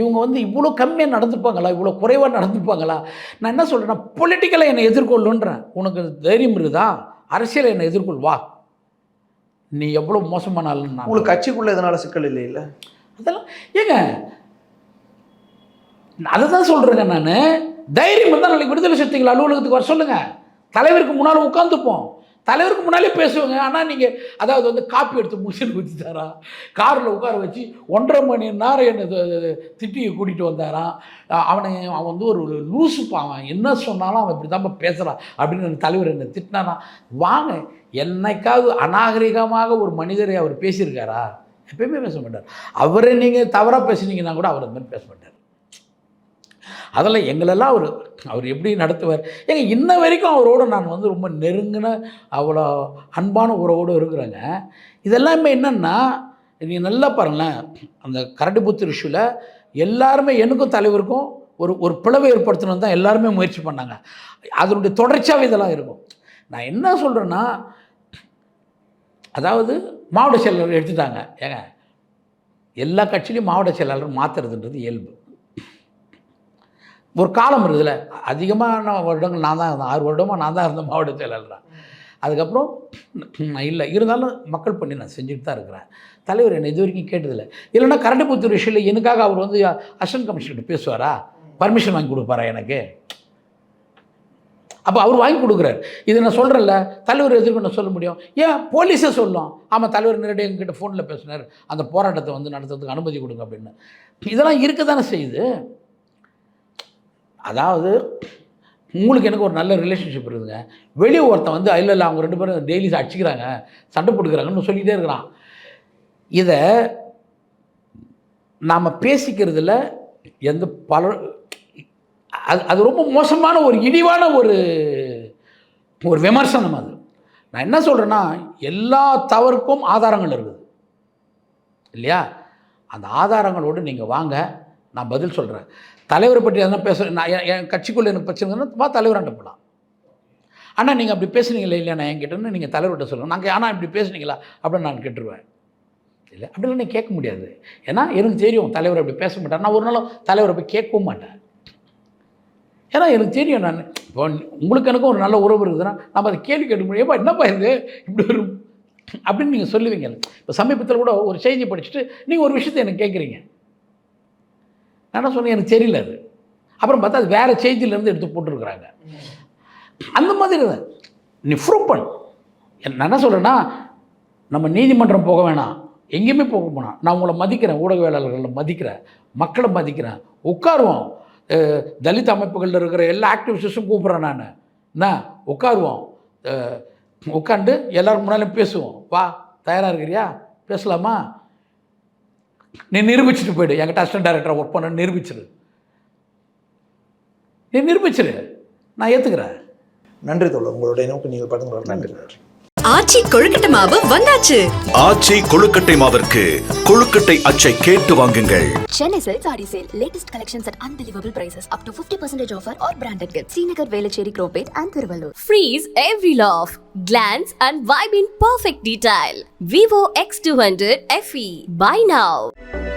இவங்க வந்து இவ்வளோ கம்மியாக நடந்துப்பாங்களா? இவ்வளோ குறைவாக நடந்துப்பாங்களா? நான் என்ன சொல்கிறேன்னா பொலிட்டிக்கலாக என்னை எதிர்கொள்ளுன்றேன். உனக்கு தைரியம் இருக்குதா? அரசியலை என்னை எதிர்கொள் வா. நீ எவ்வளோ மோசமான ஆளுன்னு நான் உங்களுக்கு கட்சிக்குள்ளே எதனால சிக்கல் இல்லை இல்லை? அதெல்லாம் ஏங்க அதை தான் சொல்கிறேங்க நான். தைரியம் இருந்தால் நாளைக்கு விடுதலை சிறுத்தைகள் அலுவலகத்துக்கு வர சொல்லுங்கள் தலைவருக்கு முன்னால் உட்காந்துப்போம் தலைவருக்கு முன்னாலே பேசுவாங்க. ஆனால் நீங்கள் அதாவது வந்து காப்பி எடுத்து முடிச்சுட்டு வச்சுட்டாரா காரில் உட்கார வச்சு ஒன்றரை மணி நேரம் என்ன திட்டியை கூட்டிகிட்டு வந்தாராம். அவனை அவன் வந்து ஒரு ஒரு லூசுப்பா என்ன சொன்னாலும் அவன் இப்படி தான் பேசுகிறான் அப்படின்னு தலைவர் என்னை திட்டினானா வாங்க என்னைக்காவது அநாகரிகமாக ஒரு மனிதரை அவர் பேசியிருக்காரா? எப்பயுமே பேச மாட்டார். அவரை நீங்கள் தவறாக பேசுனீங்கன்னா கூட அவர் அந்த மாதிரி பேச மாட்டார். அதெல்லாம் எங்களெல்லாம் அவர் அவர் எப்படி நடத்துவார்? ஏங்க இன்ன வரைக்கும் அவரோட நான் வந்து ரொம்ப நெருங்கின அவ்வளோ அன்பான உறவோடு இருக்கிறேங்க. இதெல்லாமே என்னென்னா நீங்கள் நல்லா பாருங்களேன் அந்த கரடிபுத்தூர் இஷ்யூவில் எல்லாருமே எனக்கும் தலைவருக்கும் ஒரு ஒரு பிளவை ஏற்படுத்தணும் தான் எல்லாருமே முயற்சி பண்ணாங்க. அதனுடைய தொடர்ச்சியாகவே இதெல்லாம் இருக்கும். நான் என்ன சொல்கிறேன்னா அதாவது மாவட்ட செயலாளர் எடுத்துட்டாங்க. ஏங்க எல்லா கட்சியிலையும் மாவட்ட செயலாளர் மாற்றுறதுன்றது இயல்பு. ஒரு காலம் இருக்குதுல்ல. அதிகமான வருடங்கள் நான் தான் இருந்தேன். ஆறு வருடமாக நான் தான் இருந்தேன் மாவட்ட செயலாளராக அதுக்கப்புறம் நான் இல்லை இருந்தாலும் மக்கள் பண்ணி நான் செஞ்சுட்டு தான் இருக்கிறேன். தலைவர் என்னை இது வரைக்கும் கேட்டதில்லை. இல்லைன்னா கரண்டிபுத்தூர் விஷயத்தில் எனக்காக அவர் வந்து அசிஸ்டன்ட் கமிஷனர் பேசுவாரா? பர்மிஷன் வாங்கி கொடுப்பாரா எனக்கு? அப்போ அவர் வாங்கி கொடுக்குறாரு. இது நான் சொல்கிறேன்ல தலைவர் எதிர்க்கு நான் சொல்ல முடியும். ஏன்? போலீஸே சொல்லும். ஆமாம் தலைவர் நேரடியாக எங்ககிட்ட ஃபோனில் பேசினார். அந்த போராட்டத்தை வந்து நடத்துறதுக்கு அனுமதி கொடுங்க அப்படின்னு. இதெல்லாம் இருக்க தானே செய்யுது. அதாவது உங்களுக்கு எனக்கு ஒரு நல்ல ரிலேஷன்ஷிப் இருக்குதுங்க வெளியே ஒருத்தன் வந்து இல்லை இல்லை அவங்க ரெண்டு பேரும் டெய்லி அடிச்சுக்கிறாங்க சண்டை போட்டுக்கிறாங்கன்னு சொல்லிகிட்டே இருக்கிறான். இதை நாம் பேசிக்கிறதுல எந்த பல அது அது ரொம்ப மோசமான ஒரு இழிவான ஒரு ஒரு விமர்சனம் அது. நான் என்ன சொல்கிறேன்னா எல்லா தவறுக்கும் ஆதாரங்கள் இருக்குது. இல்லையா? அந்த ஆதாரங்களோடு நீங்கள் வாங்க நான் பதில் சொல்கிறேன் தலைவரை பற்றி எதனா பேச நான் என் என் கட்சிக்குள்ளே எனக்கு பிரச்சனைன்னா வா தலைவராண்ட போகலாம் ஆனால் நீங்கள் அப்படி பேசுனீங்களே இல்லையா? நான் என்கிட்டன்னு நீங்கள் தலைவர்கிட்ட சொல்லுங்கள் நாங்கள் ஆனால் இப்படி பேசுனீங்களா? அப்படின்னு நான் கேட்டுருவேன். இல்லை அப்படிலாம் நீ கேட்க முடியாது. ஏன்னா எனக்கு தெரியும் தலைவர் அப்படி பேச மாட்டார். நான் ஒரு நாளும் தலைவரை போய் கேட்கவும் மாட்டேன். ஏன்னா எனக்கு தெரியும் நான் இப்போ உங்களுக்கு எனக்கும் ஒரு நல்ல உறவு இருக்குதுன்னா நம்ம அதை கேள்வி கேட்க முடியும். ஏப்பா என்னப்பா இது? இப்படி ஒரு அப்படின்னு நீங்கள் சொல்லுவீங்க. இப்போ சமீபத்தில் கூட ஒரு செய்தி படிச்சுட்டு நீங்கள் ஒரு விஷயத்தை எனக்கு கேட்குறீங்க. நான் என்ன சொன்னேன்? எனக்கு தெரியல அது. அப்புறம் பார்த்தா அது வேறு செய்தியிலேருந்து எடுத்து போட்டுருக்குறாங்க. அந்த மாதிரி தான். நீ ப்ரூவ் பண்ணு. நான் என்ன சொல்கிறேன்னா நம்ம நீதிமன்றம் போக வேணாம். எங்கேயுமே போக போனால் நான் உங்களை மதிக்கிறேன் ஊடகவியலாளர்களை மதிக்கிறேன் மக்களை மதிக்கிறேன். உட்காருவோம். தலித் அமைப்புகளில் இருக்கிற எல்லா ஆக்டிவிஸ்டும் கூப்பிட்றேன் நான். என்ன? உட்காருவோம். உட்காந்து எல்லோரும் முன்னாலும் பேசுவோம். வா தயாராக இருக்கிறியா? பேசலாமா? நீ நிரூபிச்சுட்டு போயிடு. என்கிட்ட அசிஸ்டன்ட் டைரக்டராக ஒர்க் பண்ண நிரூபிச்சிரு. நீ நிரூபிச்சிரு. நான் ஏற்றுக்கிறேன் நன்றி தோழர். உங்களுடைய நோக்கு நீங்கள் பார்த்து நன்றி நன்றி. ஆச்சி கொழுக்கட்டை மாவு வந்தாச்சு ஆச்சி கொழுக்கட்டை மாவிற்கு கொழுக்கட்டை அச்சை கேட்டு வாங்குங்கள் Chennai Silk Saree Sale. Latest collections at unbelievable prices. Up to 50% offer or branded gifts. Srinagar, Velachery, Cropate and Thiruvallur. Freeze every laugh, glance and vibe in perfect detail. Vivo X200 FE. Buy now.